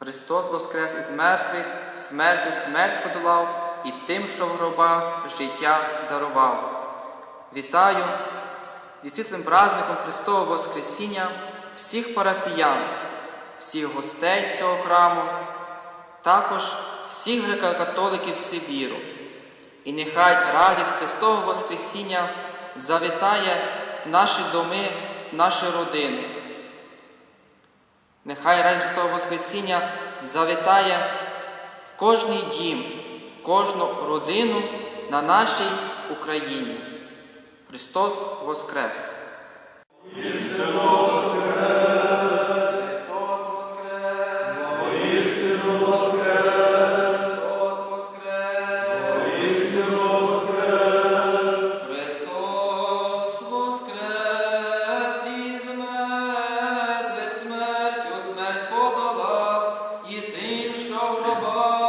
Христос воскрес із мертвих, смертю смерть подолав і тим, що в гробах життя дарував. Вітаю зі світлим праздником Христового Воскресіння всіх парафіян, всіх гостей цього храму, також всіх греко-католиків Сибіру. І нехай радість Христового Воскресіння завітає в наші доми, в наші родини. Нехай радість Христового Воскресіння завітає в кожний дім, в кожну родину на нашій Україні. Христос Воскрес! Baba.